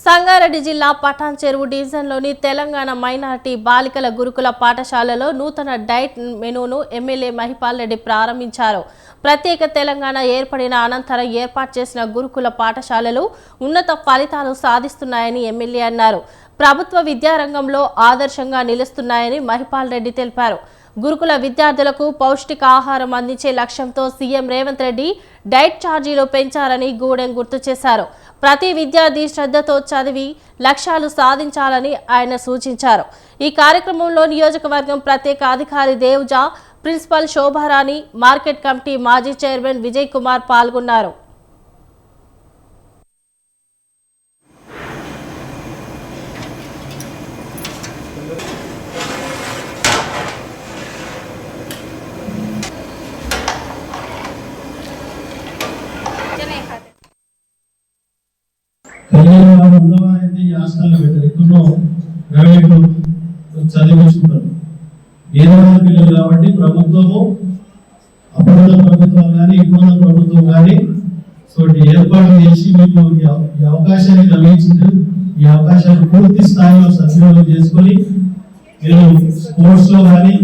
సంగారెడ్డి జిల్లా పటాన్ చెరువు డివిజన్లోని తెలంగాణ మైనారిటీ బాలికల గురుకుల పాఠశాలలో నూతన డైట్ మెనూను ఎమ్మెల్యే మహిపాల్ రెడ్డి ప్రారంభించారు. ప్రత్యేక తెలంగాణ ఏర్పడిన అనంతరం ఏర్పాటు చేసిన గురుకుల పాఠశాలలు ఉన్నత ఫలితాలు సాధిస్తున్నాయని ఎమ్మెల్యే అన్నారు. ప్రభుత్వ విద్యారంగంలో ఆదర్శంగా నిలుస్తున్నాయని మహిపాల్ రెడ్డి తెలిపారు. గురుకుల విద్యార్థులకు పౌష్టికాహారం అందించే లక్ష్యంతో సీఎం రేవంత్ రెడ్డి డైట్ ఛార్జీలు పెంచారని గూడెం గుర్తు చేశారు. ప్రతి విద్యార్థి శ్రద్ధతో చదివి లక్ష్యాలు సాధించాలని ఆయన సూచించారు. ఈ కార్యక్రమంలో నియోజకవర్గం ప్రత్యేక అధికారి Devja principal Shobharani market committee మాజీ చైర్మన్ విజయ్ కుమార్ పాల్గొన్నారు. కలిగిన హాస్టల్లో పెట్టారు ఎక్కడో ప్రైవేట్ పిల్లలు కాబట్టి ప్రభుత్వము అప్పుడున్న ప్రభుత్వం కానీ ఇప్పుడున్న ప్రభుత్వం కానీ సో ఏర్పాటు చేసి మీకు ఈ ఈ అవకాశాన్ని కలిగించింది. ఈ అవకాశాన్ని పూర్తి స్థాయిలో సద్వినియోగం చేసుకొని మీరు స్పోర్ట్స్లో కానీ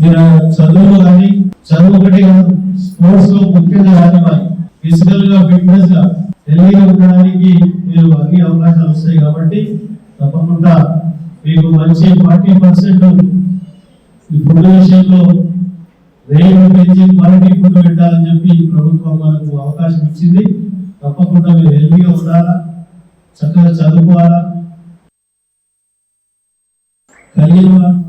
మీరు చదువులో కానీ చదువు ఒకటే కాదు స్పోర్ట్స్లో ముఖ్యంగా రానివ్వాలి. ఫిజికల్గా ఫిట్నెస్గా హెల్దీగా ఉండడానికి మీరు అన్ని అవకాశాలు వస్తాయి కాబట్టి తప్పకుండా మీకు మంచి ఫార్టీ పర్సెంట్ ఈ ఫుడ్ విషయంలో రేట్లు పెంచి క్వాలిటీ ఫుడ్ పెట్టాలని చెప్పి ప్రభుత్వం మనకు అవకాశం ఇచ్చింది. తప్పకుండా మీరు హెల్దీగా ఉండాలా? చక్కగా చదువుకోవాలా? కలిగిన వారు